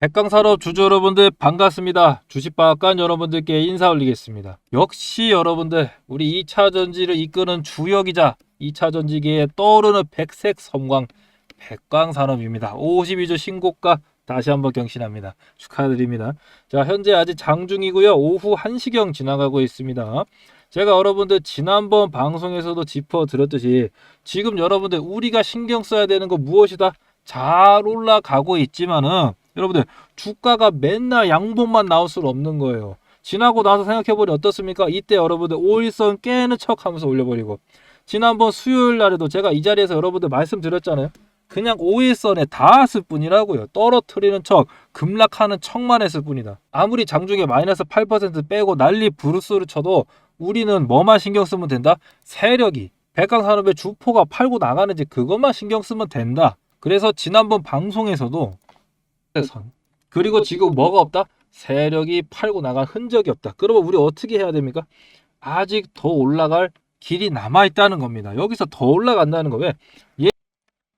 백강산업 주주 여러분들 반갑습니다. 주식박간 여러분들께 인사 올리겠습니다. 역시 여러분들 우리 2차 전지를 이끄는 주역이자 2차 전지계에 떠오르는 백색 섬광 백광산업입니다. 52주 신고가 다시 한번 경신합니다. 축하드립니다. 자, 현재 아직 장중이고요. 오후 1시경 지나가고 있습니다. 제가 여러분들 지난번 방송에서도 짚어드렸듯이 지금 여러분들 우리가 신경 써야 되는 거 무엇이다? 잘 올라가고 있지만은 여러분들 주가가 맨날 양봉만 나올 수는 없는 거예요. 지나고 나서 생각해보니 어떻습니까? 이때 여러분들 5일선 깨는 척 하면서 올려버리고 지난번 수요일 날에도 제가 이 자리에서 여러분들 말씀드렸잖아요. 그냥 5일선에 닿았을 뿐이라고요. 떨어뜨리는 척, 급락하는 척만 했을 뿐이다. 아무리 장중에 마이너스 8% 빼고 난리 부르스를 쳐도 우리는 뭐만 신경 쓰면 된다? 세력이 백강산업의 주포가 팔고 나가는지 그것만 신경 쓰면 된다. 그래서 지난번 방송에서도 선 그리고 지금 뭐가 없다? 세력이 팔고 나간 흔적이 없다. 그러면 우리 어떻게 해야 됩니까? 아직 더 올라갈 길이 남아 있다는 겁니다. 여기서 더 올라간다는 거 왜? 예.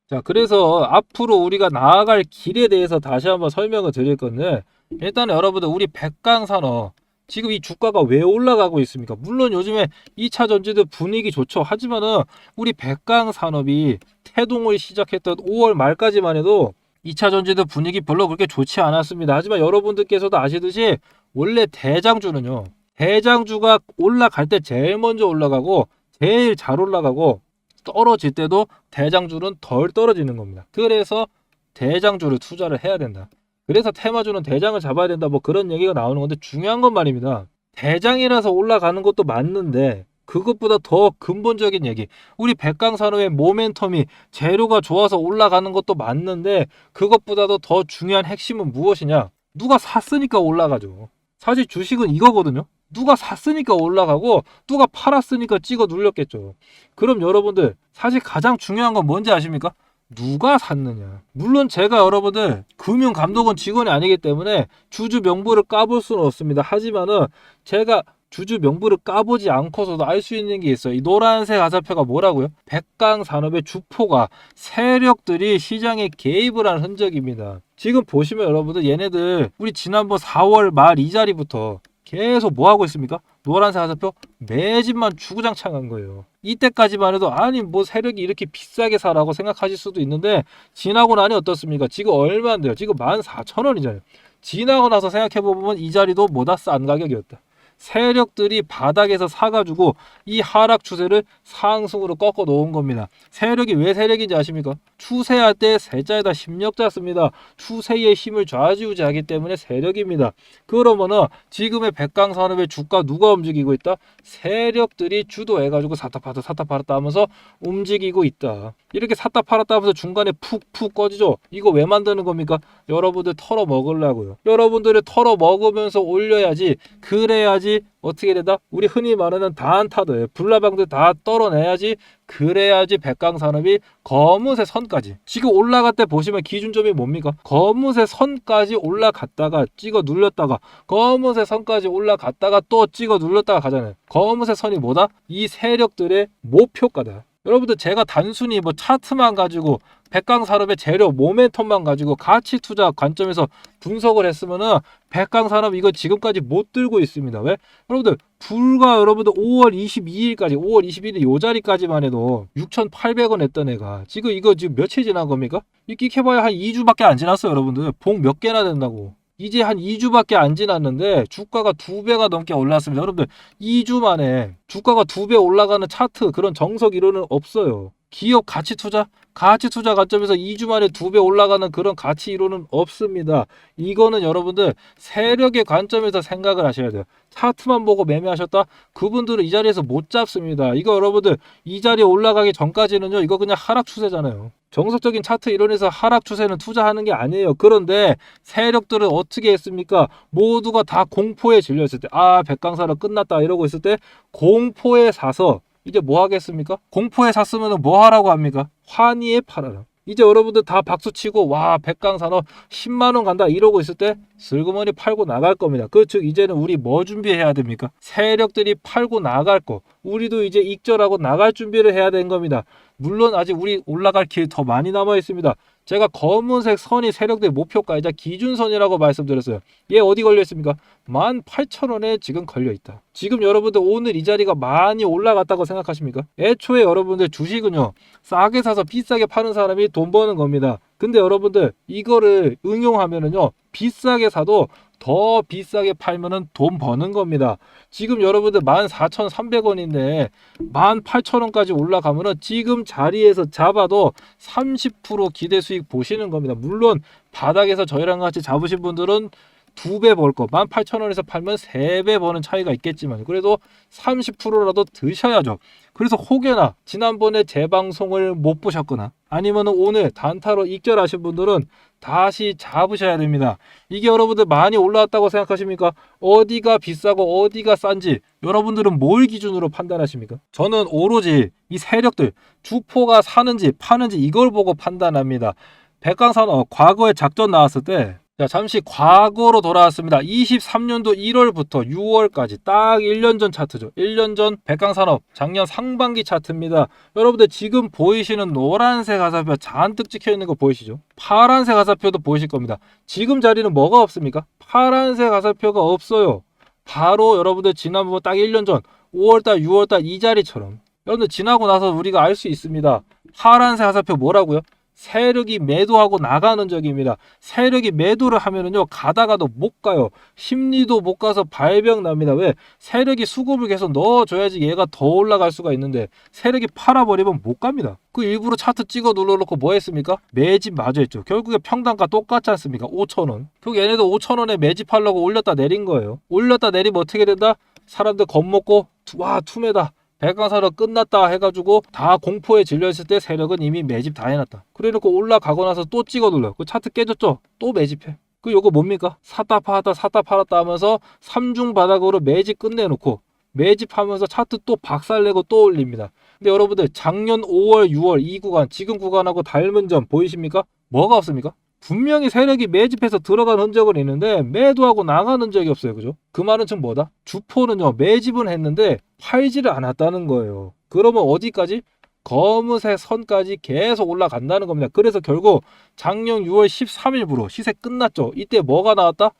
자, 그래서 앞으로 우리가 나아갈 길에 대해서 다시 한번 설명을 드릴 건데 일단 여러분들 우리 백강 산업 지금 이 주가가 왜 올라가고 있습니까? 물론 요즘에 2차 전지들 분위기 좋죠. 하지만은 우리 백강 산업이 태동을 시작했던 5월 말까지만 해도 2차 전지들 분위기 별로 그렇게 좋지 않았습니다. 하지만 여러분들께서도 아시듯이 원래 대장주는요. 대장주가 올라갈 때 제일 먼저 올라가고 제일 잘 올라가고 떨어질 때도 대장주는 덜 떨어지는 겁니다. 그래서 대장주를 투자를 해야 된다. 그래서 테마주는 대장을 잡아야 된다. 뭐 그런 얘기가 나오는 건데 중요한 건 말입니다. 대장이라서 올라가는 것도 맞는데 그것보다 더 근본적인 얘기. 우리 백강산업의 모멘텀이 재료가 좋아서 올라가는 것도 맞는데 그것보다도 더 중요한 핵심은 무엇이냐? 누가 샀으니까 올라가죠. 사실 주식은 이거거든요. 누가 샀으니까 올라가고 누가 팔았으니까 찍어 눌렸겠죠. 그럼 여러분들 사실 가장 중요한 건 뭔지 아십니까? 누가 샀느냐. 물론 제가 여러분들 금융 감독원 직원이 아니기 때문에 주주 명부를 까볼 수는 없습니다. 하지만은 제가 주주 명부를 까보지 않고서도 알 수 있는 게 있어요. 이 노란색 화살표가 뭐라고요? 백강 산업의 주포가 세력들이 시장에 개입을 한 흔적입니다. 지금 보시면 여러분들 얘네들 우리 지난번 4월 말 이 자리부터 계속 뭐 하고 있습니까? 노란색 화살표 매집만 주구장창 한 거예요. 이때까지만 해도 아니 뭐 세력이 이렇게 비싸게 사라고 생각하실 수도 있는데 지나고 나니 어떻습니까? 지금 얼마인데요? 지금 14,000원이잖아요. 지나고 나서 생각해 보면 이 자리도 뭐다 싼 가격이었다. 세력들이 바닥에서 사가지고 이 하락 추세를 상승으로 꺾어 놓은 겁니다. 세력이 왜 세력인지 아십니까? 추세할 때 세자에다 심력자 씁니다. 추세의 힘을 좌지우지하기 때문에 세력입니다. 그러면은 지금의 백강산업의 주가 누가 움직이고 있다? 세력들이 주도해가지고 사타 팔았다 사타 팔았다 하면서 움직이고 있다. 이렇게 사타 팔았다 하면서 중간에 푹푹 꺼지죠. 이거 왜 만드는 겁니까? 여러분들 털어 먹으려고요. 여러분들을 털어 먹으면서 올려야지 그래야지 어떻게 된다? 우리 흔히 말하는 다안타들 불나방들 다 떨어내야지 그래야지 백강산업이 검은색 선까지 지금 올라갈 때 보시면 기준점이 뭡니까? 검은색 선까지 올라갔다가 찍어 눌렸다가 검은색 선까지 올라갔다가 또 찍어 눌렸다가 가잖아요. 검은색 선이 뭐다? 이 세력들의 목표가다. 여러분들 제가 단순히 뭐 차트만 가지고 백강산업의 재료 모멘텀만 가지고 가치 투자 관점에서 분석을 했으면은 백강산업 이거 지금까지 못 들고 있습니다. 왜? 여러분들 불과 여러분들 5월 22일까지 5월 21일 요 자리까지만 해도 6,800원 했던 애가 지금 이거 지금 며칠 지난 겁니까? 이끼 해봐야 한 2주밖에 안 지났어요, 여러분들. 봉 몇 개나 된다고. 이제 한 2주밖에 안 지났는데 주가가 두 배가 넘게 올랐습니다. 여러분들 2주 만에 주가가 두 배 올라가는 차트 그런 정석 이론은 없어요. 기업 가치 투자 가치 투자 관점에서 2주 만에 두배 올라가는 그런 가치 이론은 없습니다. 이거는 여러분들 세력의 관점에서 생각을 하셔야 돼요. 차트만 보고 매매하셨다? 그분들은 이 자리에서 못 잡습니다. 이거 여러분들 이 자리에 올라가기 전까지는요. 이거 그냥 하락 추세잖아요. 정석적인 차트 이론에서 하락 추세는 투자하는 게 아니에요. 그런데 세력들은 어떻게 했습니까? 모두가 다 공포에 질렸을 때, 아, 백강사로 끝났다 이러고 있을 때 공포에 사서 이제 뭐 하겠습니까? 공포에 샀으면 뭐 하라고 합니까? 환희에 팔아라. 이제 여러분들 다 박수치고 와 백강산업 10만 원 간다 이러고 있을 때 슬그머니 팔고 나갈 겁니다. 그 즉 이제는 우리 뭐 준비해야 됩니까? 세력들이 팔고 나갈 거. 우리도 이제 익절하고 나갈 준비를 해야 된 겁니다. 물론 아직 우리 올라갈 길 더 많이 남아 있습니다. 제가 검은색 선이 세력들의 목표가이자 기준선이라고 말씀드렸어요. 얘 어디 걸려 있습니까? 18,000원에 지금 걸려 있다. 지금 여러분들 오늘 이 자리가 많이 올라갔다고 생각하십니까? 애초에 여러분들 주식은요. 싸게 사서 비싸게 파는 사람이 돈 버는 겁니다. 근데 여러분들 이거를 응용하면은요. 비싸게 사도 더 비싸게 팔면은 돈 버는 겁니다. 지금 여러분들 14,300원인데 18,000원까지 올라가면은 지금 자리에서 잡아도 30% 기대 수익 보시는 겁니다. 물론 바닥에서 저희랑 같이 잡으신 분들은 두 배 벌 거, 18,000원에서 팔면 세 배 버는 차이가 있겠지만 그래도 30%라도 드셔야죠. 그래서 혹여나 지난번에 제 방송을 못 보셨거나 아니면 오늘 단타로 익절하신 분들은 다시 잡으셔야 됩니다. 이게 여러분들 많이 올라왔다고 생각하십니까? 어디가 비싸고 어디가 싼지 여러분들은 뭘 기준으로 판단하십니까? 저는 오로지 이 세력들 주포가 사는지 파는지 이걸 보고 판단합니다. 백강산업 과거에 작전 나왔을 때 자, 잠시 과거로 돌아왔습니다. 23년도 1월부터 6월까지 딱 1년 전 차트죠. 1년 전 백강산업 작년 상반기 차트입니다. 여러분들 지금 보이시는 노란색 화살표 잔뜩 찍혀 있는 거 보이시죠? 파란색 화살표도 보이실 겁니다. 지금 자리는 뭐가 없습니까? 파란색 화살표가 없어요. 바로 여러분들 지난번 딱 1년 전 5월달, 6월달 이 자리처럼 여러분들 지나고 나서 우리가 알 수 있습니다. 파란색 화살표 뭐라고요? 세력이 매도하고 나가는 적입니다. 세력이 매도를 하면은요, 가다가도 못 가요. 심리도 못 가서 발병 납니다. 왜? 세력이 수급을 계속 넣어줘야지 얘가 더 올라갈 수가 있는데, 세력이 팔아버리면 못 갑니다. 그 일부러 차트 찍어 눌러놓고 뭐 했습니까? 매집 마저 했죠. 결국에 평단가 똑같지 않습니까? 5천원. 결국 얘네도 5천원에 매집하려고 올렸다 내린 거예요. 올렸다 내리면 어떻게 된다? 사람들 겁먹고, 와, 투매다. 백강사로 끝났다 해가지고 다 공포에 질렸을 때 세력은 이미 매집 다 해놨다. 그래놓고 올라가고 나서 또 찍어 눌러. 그 차트 깨졌죠? 또 매집해. 그 요거 뭡니까? 샀다 팔았다 샀다 팔았다 하면서 삼중 바닥으로 매집 끝내놓고 매집하면서 차트 또 박살내고 또 올립니다. 근데 여러분들 작년 5월, 6월 이 구간 지금 구간하고 닮은 점 보이십니까? 뭐가 없습니까? 분명히 세력이 매집해서 들어간 흔적은 있는데 매도하고 나간 흔적이 없어요. 그죠? 그 말은 좀 뭐다? 주포는요 매집은 했는데 팔지를 않았다는 거예요. 그러면 어디까지? 검은색 선까지 계속 올라간다는 겁니다. 그래서 결국 작년 6월 13일부로 시세 끝났죠. 이때 뭐가 나왔다?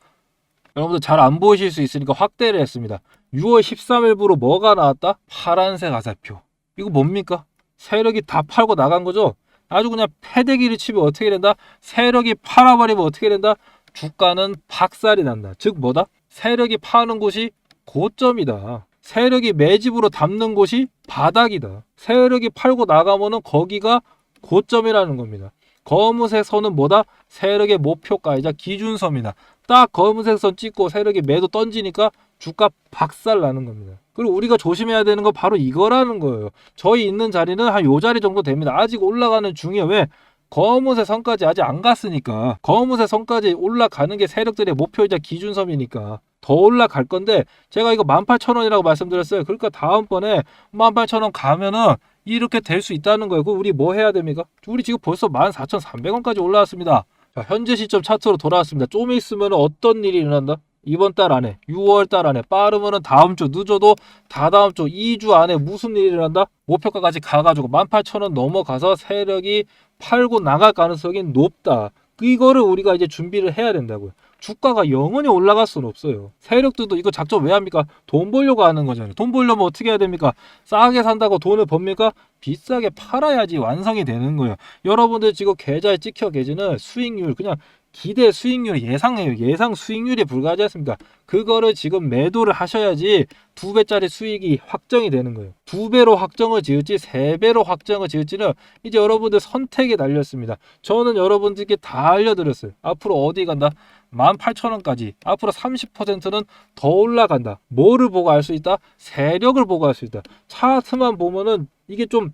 여러분들 잘 안 보이실 수 있으니까 확대를 했습니다. 6월 13일부로 뭐가 나왔다? 파란색 화살표. 이거 뭡니까? 세력이 다 팔고 나간 거죠? 아주 그냥 패대기를 치면 어떻게 된다? 세력이 팔아버리면 어떻게 된다? 주가는 박살이 난다. 즉 뭐다? 세력이 파는 곳이 고점이다. 세력이 매집으로 담는 곳이 바닥이다. 세력이 팔고 나가면은 거기가 고점이라는 겁니다. 검은색 선은 뭐다? 세력의 목표가이자 기준선입니다. 딱 검은색 선 찍고 세력이 매도 던지니까 주가 박살 나는 겁니다. 그리고 우리가 조심해야 되는 건 바로 이거라는 거예요. 저희 있는 자리는 한 요 자리 정도 됩니다. 아직 올라가는 중이에요. 왜? 검은색 선까지 아직 안 갔으니까 검은색 선까지 올라가는 게 세력들의 목표이자 기준섬이니까 더 올라갈 건데 제가 이거 18,000원이라고 말씀드렸어요. 그러니까 다음번에 18,000원 가면은 이렇게 될 수 있다는 거예요. 그 우리 뭐 해야 됩니까? 우리 지금 벌써 14,300원까지 올라왔습니다. 자, 현재 시점 차트로 돌아왔습니다. 좀 있으면 어떤 일이 일어난다? 이번 달 안에, 6월 달 안에, 빠르면은 다음 주, 늦어도 다다음 주, 2주 안에 무슨 일이 일어난다? 목표가까지 가가지고 18,000원 넘어가서 세력이 팔고 나갈 가능성이 높다. 이거를 우리가 이제 준비를 해야 된다고요. 주가가 영원히 올라갈 수는 없어요. 세력들도 이거 작전 왜 합니까? 돈 벌려고 하는 거잖아요. 돈 벌려면 어떻게 해야 됩니까? 싸게 산다고 돈을 법니까? 비싸게 팔아야지 완성이 되는 거예요. 여러분들 지금 계좌에 찍혀 계시는 수익률 그냥 기대 수익률 예상해요. 예상 수익률이 불가하지 않습니까? 그거를 지금 매도를 하셔야지 두 배짜리 수익이 확정이 되는 거예요. 두 배로 확정을 지을지 세 배로 확정을 지을지는 이제 여러분들 선택에 달렸습니다. 저는 여러분들께 다 알려드렸어요. 앞으로 어디 간다? 18,000원까지 앞으로 30%는 더 올라간다. 뭐를 보고 알 수 있다? 세력을 보고 알 수 있다. 차트만 보면은 이게 좀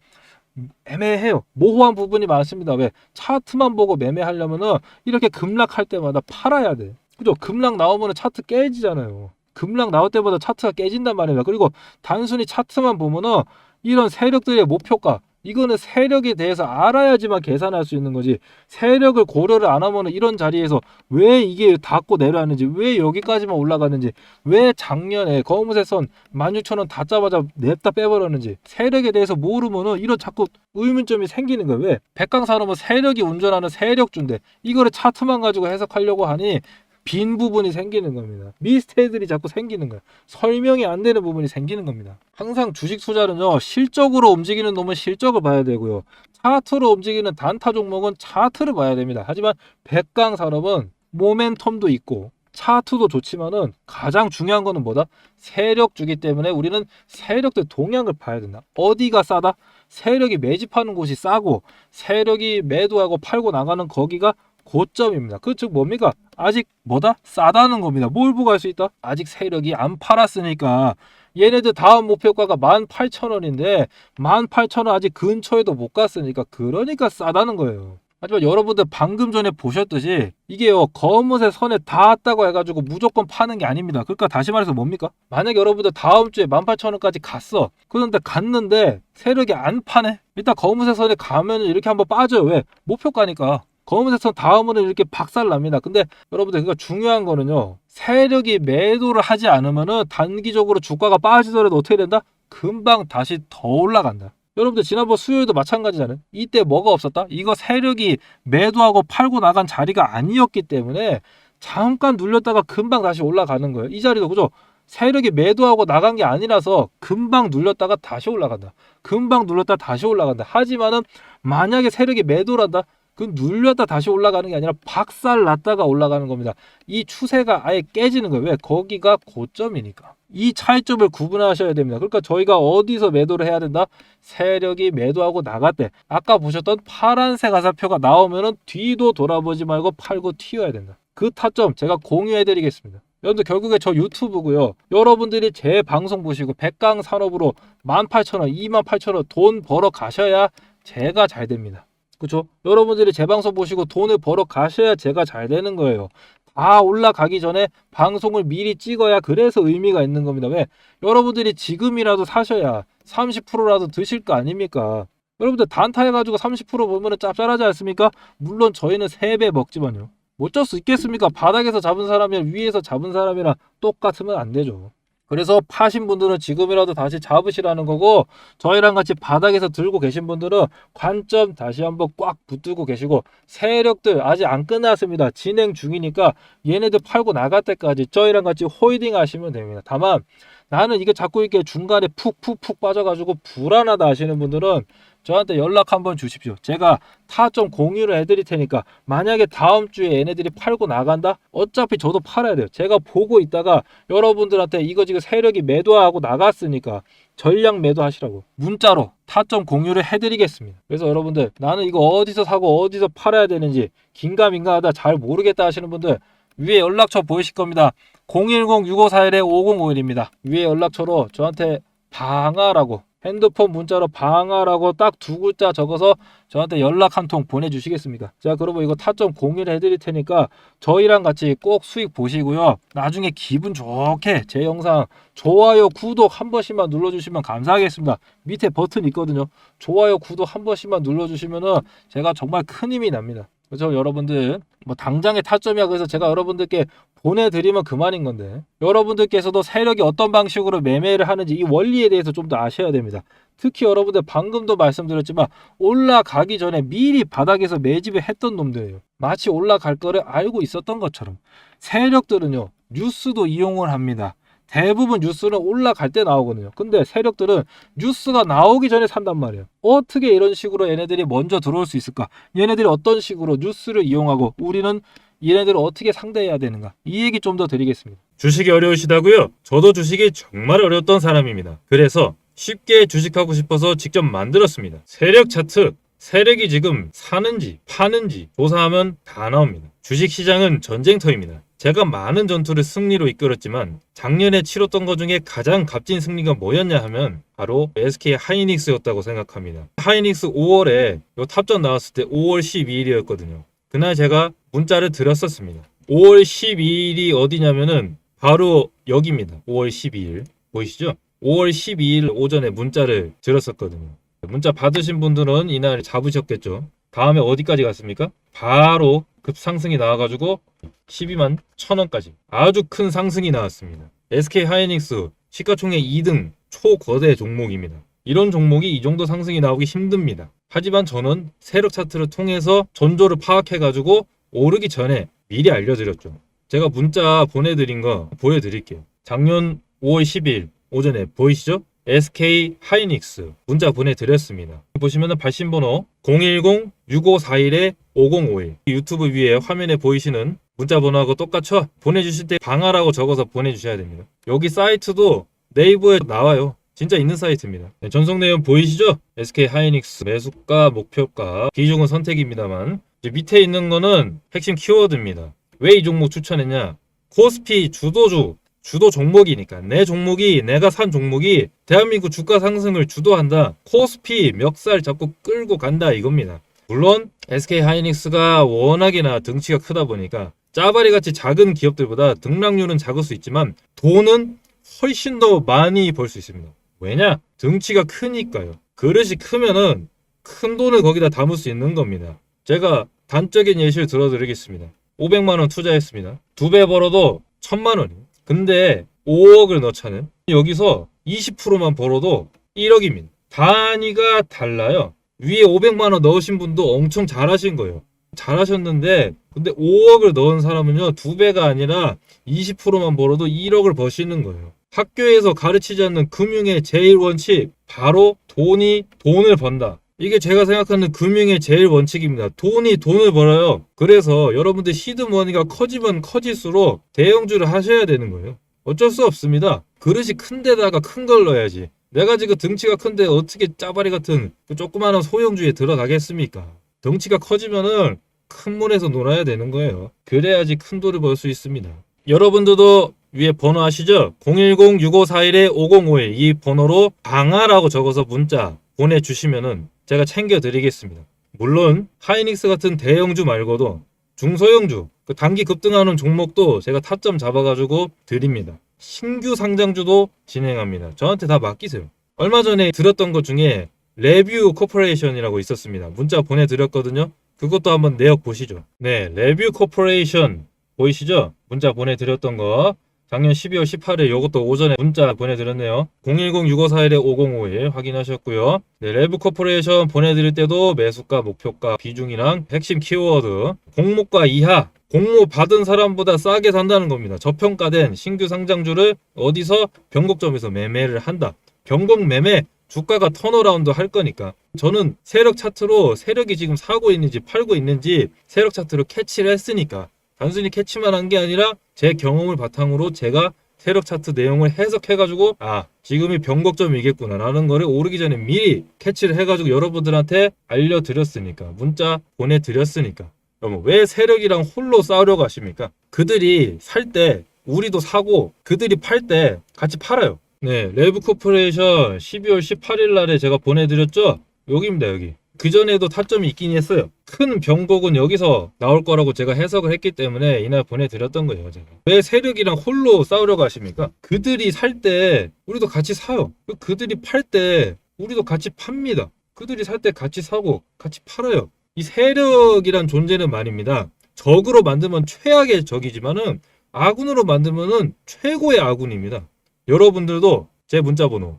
애매해요. 모호한 부분이 많습니다. 왜? 차트만 보고 매매하려면은 이렇게 급락할 때마다 팔아야 돼. 그죠? 급락 나오면 차트 깨지잖아요. 급락 나올 때마다 차트가 깨진단 말이에요. 그리고 단순히 차트만 보면은 이런 세력들의 목표가 이거는 세력에 대해서 알아야지만 계산할 수 있는 거지. 세력을 고려를 안 하면 이런 자리에서 왜 이게 닿고 내려왔는지, 왜 여기까지만 올라갔는지, 왜 작년에 검은색 선 16,000원 닿자마자 냅다 빼버렸는지, 세력에 대해서 모르면은 이런 자꾸 의문점이 생기는 거예요. 왜? 백강산업은 세력이 운전하는 세력주인데, 이거를 차트만 가지고 해석하려고 하니, 빈 부분이 생기는 겁니다. 미스테이들이 자꾸 생기는 거예요. 설명이 안 되는 부분이 생기는 겁니다. 항상 주식 투자는요, 실적으로 움직이는 놈은 실적을 봐야 되고요. 차트로 움직이는 단타 종목은 차트를 봐야 됩니다. 하지만 백강 산업은 모멘텀도 있고 차트도 좋지만은 가장 중요한 거는 뭐다? 세력주기 때문에 우리는 세력들 동향을 봐야 된다. 어디가 싸다? 세력이 매집하는 곳이 싸고 세력이 매도하고 팔고 나가는 거기가 고점입니다. 그 즉 뭡니까? 아직 뭐다? 싸다는 겁니다. 뭘 보고 할수 있다? 아직 세력이 안 팔았으니까 얘네들 다음 목표가가 18,000원인데 18,000원 아직 근처에도 못 갔으니까 그러니까 싸다는 거예요. 하지만 여러분들 방금 전에 보셨듯이 이게요 검은색 선에 닿았다고 해가지고 무조건 파는 게 아닙니다. 그러니까 다시 말해서 뭡니까? 만약 여러분들 다음 주에 18,000원까지 갔어. 그런데 갔는데 세력이 안 파네. 일단 검은색 선에 가면 이렇게 한번 빠져요. 왜? 목표가니까. 검은색 선 다음은 이렇게 박살 납니다. 근데 여러분들 그러니까 중요한 거는요. 세력이 매도를 하지 않으면은 단기적으로 주가가 빠지더라도 어떻게 된다? 금방 다시 더 올라간다. 여러분들 지난번 수요일도 마찬가지잖아요. 이때 뭐가 없었다? 이거 세력이 매도하고 팔고 나간 자리가 아니었기 때문에 잠깐 눌렸다가 금방 다시 올라가는 거예요. 이 자리도 그죠? 세력이 매도하고 나간 게 아니라서 금방 눌렸다가 다시 올라간다. 금방 눌렸다 다시 올라간다. 하지만은 만약에 세력이 매도란다. 그 눌렸다 다시 올라가는 게 아니라 박살 났다가 올라가는 겁니다. 이 추세가 아예 깨지는 거예요. 왜? 거기가 고점이니까. 이 차이점을 구분하셔야 됩니다. 그러니까 저희가 어디서 매도를 해야 된다? 세력이 매도하고 나갔대. 아까 보셨던 파란색 화살표가 나오면은 뒤도 돌아보지 말고 팔고 튀어야 된다. 그 타점 제가 공유해 드리겠습니다. 여러분들 결국에 저 유튜브고요. 여러분들이 제 방송 보시고 백강 산업으로 18,000원, 28,000원 돈 벌어 가셔야 제가 잘 됩니다. 그렇죠? 여러분들이 제 방송 보시고 돈을 벌어 가셔야 제가 잘 되는 거예요. 다 올라가기 전에 방송을 미리 찍어야 그래서 의미가 있는 겁니다. 왜? 여러분들이 지금이라도 사셔야 30%라도 드실 거 아닙니까? 여러분들 단타 해가지고 30% 보면은 짭짤하지 않습니까? 물론 저희는 3배 먹지만요. 못쩔수 있겠습니까? 바닥에서 잡은 사람이랑 위에서 잡은 사람이랑 똑같으면 안 되죠. 그래서 파신 분들은 지금이라도 다시 잡으시라는 거고 저희랑 같이 바닥에서 들고 계신 분들은 관점 다시 한번 꽉 붙들고 계시고 세력들 아직 안 끝났습니다. 진행 중이니까 얘네들 팔고 나갈 때까지 저희랑 같이 홀딩 하시면 됩니다. 다만 나는 이게 자꾸 이렇게 중간에 푹푹푹 빠져가지고 불안하다 하시는 분들은 저한테 연락 한번 주십시오. 제가 타점 공유를 해드릴 테니까 만약에 다음 주에 얘네들이 팔고 나간다? 어차피 저도 팔아야 돼요. 제가 보고 있다가 여러분들한테 이거 지금 세력이 매도하고 나갔으니까 전량 매도하시라고 문자로 타점 공유를 해드리겠습니다. 그래서 여러분들 나는 이거 어디서 사고 어디서 팔아야 되는지 긴가민가하다 잘 모르겠다 하시는 분들 위에 연락처 보이실 겁니다. 010-6541-5051입니다. 위에 연락처로 저한테 방아라고 핸드폰 문자로 방아라고 딱 두 글자 적어서 저한테 연락 한 통 보내주시겠습니까? 자, 그러면 이거 타점 공유를 해드릴 테니까 저희랑 같이 꼭 수익 보시고요. 나중에 기분 좋게 제 영상 좋아요, 구독 한 번씩만 눌러주시면 감사하겠습니다. 밑에 버튼 있거든요. 좋아요, 구독 한 번씩만 눌러주시면은 제가 정말 큰 힘이 납니다. 그래서 여러분들 뭐 당장의 타점이야 그래서 제가 여러분들께 보내드리면 그만인 건데 여러분들께서도 세력이 어떤 방식으로 매매를 하는지 이 원리에 대해서 좀 더 아셔야 됩니다. 특히 여러분들 방금도 말씀드렸지만 올라가기 전에 미리 바닥에서 매집을 했던 놈들이에요. 마치 올라갈 거를 알고 있었던 것처럼 세력들은요 뉴스도 이용을 합니다. 대부분 뉴스는 올라갈 때 나오거든요. 근데 세력들은 뉴스가 나오기 전에 산단 말이에요. 어떻게 이런 식으로 얘네들이 먼저 들어올 수 있을까? 얘네들이 어떤 식으로 뉴스를 이용하고 우리는 얘네들을 어떻게 상대해야 되는가? 이 얘기 좀 더 드리겠습니다. 주식이 어려우시다고요? 저도 주식이 정말 어려웠던 사람입니다. 그래서 쉽게 주식하고 싶어서 직접 만들었습니다. 세력 차트, 세력이 지금 사는지 파는지 조사하면 다 나옵니다. 주식 시장은 전쟁터입니다. 제가 많은 전투를 승리로 이끌었지만 작년에 치렀던 것 중에 가장 값진 승리가 뭐였냐 하면 바로 SK 하이닉스였다고 생각합니다. 하이닉스 5월에 요 탑전 나왔을 때 5월 12일이었거든요. 그날 제가 문자를 드렸었습니다. 5월 12일이 어디냐면은 바로 여기입니다. 5월 12일. 보이시죠? 5월 12일 오전에 문자를 드렸었거든요. 문자 받으신 분들은 이날 잡으셨겠죠. 다음에 어디까지 갔습니까? 바로 급상승이 나와가지고 12만 1000원까지 아주 큰 상승이 나왔습니다. SK 하이닉스 시가총액 2등 초거대 종목입니다. 이런 종목이 이 정도 상승이 나오기 힘듭니다. 하지만 저는 세력 차트를 통해서 전조를 파악해가지고 오르기 전에 미리 알려드렸죠. 제가 문자 보내드린 거 보여드릴게요. 작년 5월 10일 오전에 보이시죠? SK 하이닉스 문자 보내드렸습니다. 보시면은 발신 번호 010-6541-5051 유튜브 위에 화면에 보이시는 문자 번호하고 똑같죠? 보내주실 때 방아라고 적어서 보내주셔야 됩니다. 여기 사이트도 네이버에 나와요. 진짜 있는 사이트입니다. 네, 전송 내용 보이시죠? SK 하이닉스 매수가, 목표가, 비중은 선택입니다만 밑에 있는 거는 핵심 키워드입니다. 왜 이 종목 추천했냐? 코스피 주도주 주도 종목이니까 내 종목이 내가 산 종목이 대한민국 주가 상승을 주도한다. 코스피 멱살 잡고 끌고 간다 이겁니다. 물론 SK 하이닉스가 워낙이나 등치가 크다 보니까 짜바리 같이 작은 기업들보다 등락률은 작을 수 있지만 돈은 훨씬 더 많이 벌 수 있습니다. 왜냐? 등치가 크니까요. 그릇이 크면은 큰 돈을 거기다 담을 수 있는 겁니다. 제가 단적인 예시를 들어드리겠습니다. 500만 원 투자했습니다. 두 배 벌어도 1000만 원이에요. 근데 5억을 넣자는 여기서 20%만 벌어도 1억입니다. 단위가 달라요. 위에 500만 원 넣으신 분도 엄청 잘하신 거예요. 잘하셨는데 근데 5억을 넣은 사람은요 두 배가 아니라 20%만 벌어도 1억을 버시는 거예요. 학교에서 가르치지 않는 금융의 제일 원칙 바로 돈이 돈을 번다. 이게 제가 생각하는 금융의 제일 원칙입니다. 돈이 돈을 벌어요. 그래서 여러분들 시드머니가 커지면 커질수록 대형주를 하셔야 되는 거예요. 어쩔 수 없습니다. 그릇이 큰 데다가 큰 걸 넣어야지. 내가 지금 등치가 큰데 어떻게 짜바리 같은 그 조그마한 소형주에 들어가겠습니까? 덩치가 커지면은 큰 물에서 놀아야 되는 거예요. 그래야지 큰 돈을 벌 수 있습니다. 여러분들도 위에 번호 아시죠? 010-6541-5051 이 번호로 방아라고 적어서 문자 보내주시면은 제가 챙겨드리겠습니다. 물론 하이닉스 같은 대형주 말고도 중소형주 그 단기 급등하는 종목도 제가 타점 잡아가지고 드립니다. 신규 상장주도 진행합니다. 저한테 다 맡기세요. 얼마 전에 들었던 것 중에 레뷰 코퍼레이션이라고 있었습니다. 문자 보내드렸거든요. 그것도 한번 내역 보시죠. 네, 레뷰 코퍼레이션 보이시죠? 문자 보내드렸던 거. 작년 12월 18일 요것도 오전에 문자 보내드렸네요. 010-6541-5051 확인하셨고요. 네, 레브 코퍼레이션 보내드릴 때도 매수가, 목표가, 비중이랑 핵심 키워드, 공모가 이하, 공모 받은 사람보다 싸게 산다는 겁니다. 저평가된 신규 상장주를 어디서 변곡점에서 매매를 한다. 변곡 매매 주가가 턴어라운드 할 거니까 저는 세력 차트로 세력이 지금 사고 있는지 팔고 있는지 세력 차트로 캐치를 했으니까 단순히 캐치만 한 게 아니라 제 경험을 바탕으로 제가 세력 차트 내용을 해석해가지고 아 지금이 변곡점이겠구나 라는 거를 오르기 전에 미리 캐치를 해가지고 여러분들한테 알려드렸으니까 문자 보내드렸으니까 여러분 왜 세력이랑 홀로 싸우려고 하십니까? 그들이 살 때 우리도 사고 그들이 팔 때 같이 팔아요. 네, 레브 코퍼레이션 12월 18일 날에 제가 보내드렸죠? 여기입니다, 여기. 그전에도 타점이 있긴 했어요. 큰 변곡은 여기서 나올 거라고 제가 해석을 했기 때문에 이날 보내드렸던 거예요, 제가. 왜 세력이랑 홀로 싸우려고 하십니까? 그들이 살 때 우리도 같이 사요. 그들이 팔 때 우리도 같이 팝니다. 그들이 살 때 같이 사고 같이 팔아요. 이 세력이란 존재는 말입니다. 적으로 만들면 최악의 적이지만은 아군으로 만들면은 최고의 아군입니다. 여러분들도 제 문자 번호